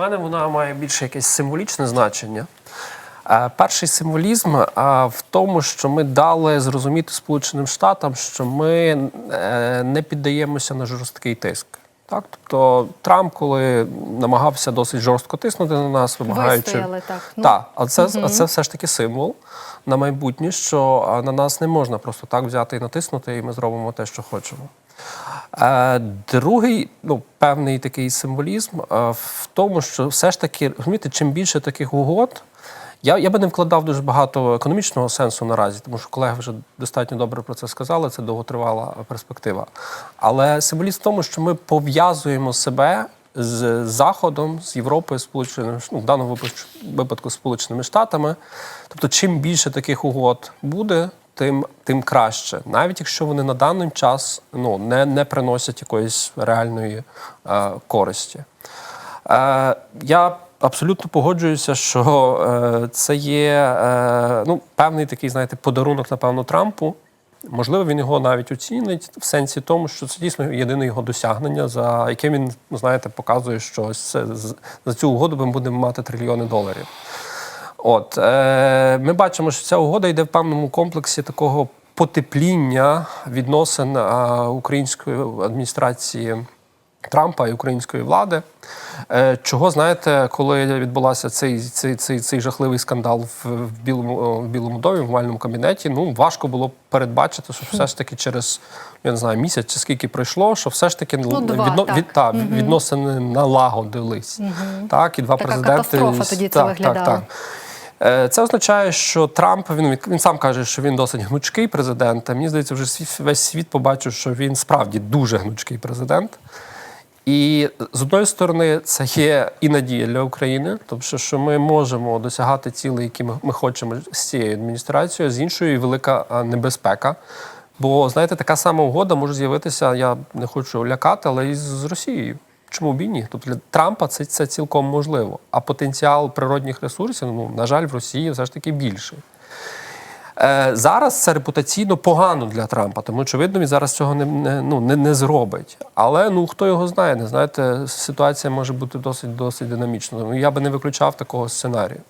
У мене вона має більше якесь символічне значення. Е, Перший символізм е, в тому, що ми дали зрозуміти Сполученим Штатам, що ми е, не піддаємося на жорсткий тиск. Так, тобто Трамп, коли намагався досить жорстко тиснути на нас, вимагаючи Вистояли так. Ну, так, а це, а це все ж таки символ на майбутнє, що на нас не можна просто так взяти і натиснути, і ми зробимо те, що хочемо. Другий, ну, певний такий символізм в тому, що все ж таки, розумієте, чим більше таких угод, я, я би не вкладав дуже багато економічного сенсу наразі, тому що колеги вже достатньо добре про це сказали. Це довготривала перспектива. Але символізм в тому, що ми пов'язуємо себе з Заходом, з Європою, Сполученими ну, в даному випадку Сполученими Штатами. Тобто, чим більше таких угод буде, тим, тим краще, навіть якщо вони на даний час ну, не, не приносять якоїсь реальної е, користі. Е, я абсолютно погоджуюся, що е, це є е, ну, певний такий, знаєте, подарунок, напевно, Трампу. Можливо, він його навіть оцінить в сенсі тому, що це дійсно єдине його досягнення, за яке він, ну, знаєте, показує, що це, за цю угоду ми будемо мати трильйони доларів. От е, ми бачимо, що ця угода йде в певному комплексі такого потепління відносин е, української адміністрації Трампа і української влади. Е, чого знаєте, коли відбулася цей, цей, цей, цей жахливий скандал в, в білому в білому домі, в овальному кабінеті? Ну важко було передбачити, що все ж таки через я не знаю місяць чи скільки пройшло, що все ж таки Ну, два, так. від, та, відносини налагодились. Так, і два Така президенти катастрофа тоді це так, виглядало. Так, так. Е, Це означає, що Трамп він, він сам каже, що він досить гнучкий президент. А мені здається, вже весь світ побачив, що він справді дуже гнучкий президент. І з одної сторони, це є і надія для України, тобто, що ми можемо досягати цілей, які ми, хочемо з цією адміністрацією, з іншою і велика небезпека. Бо, знаєте, така сама угода може з'явитися, я не хочу лякати, але і з Росією. Чому б і ні? Тобто для Трампа це, це цілком можливо. А потенціал природних ресурсів, ну, на жаль, в Росії все ж таки більший. Е, зараз це репутаційно погано для Трампа, тому очевидно, він зараз цього не, не, ну, не, не зробить. Але ну хто його знає, не знаєте, ситуація може бути досить досить динамічною. Ну, я би не виключав такого сценарію.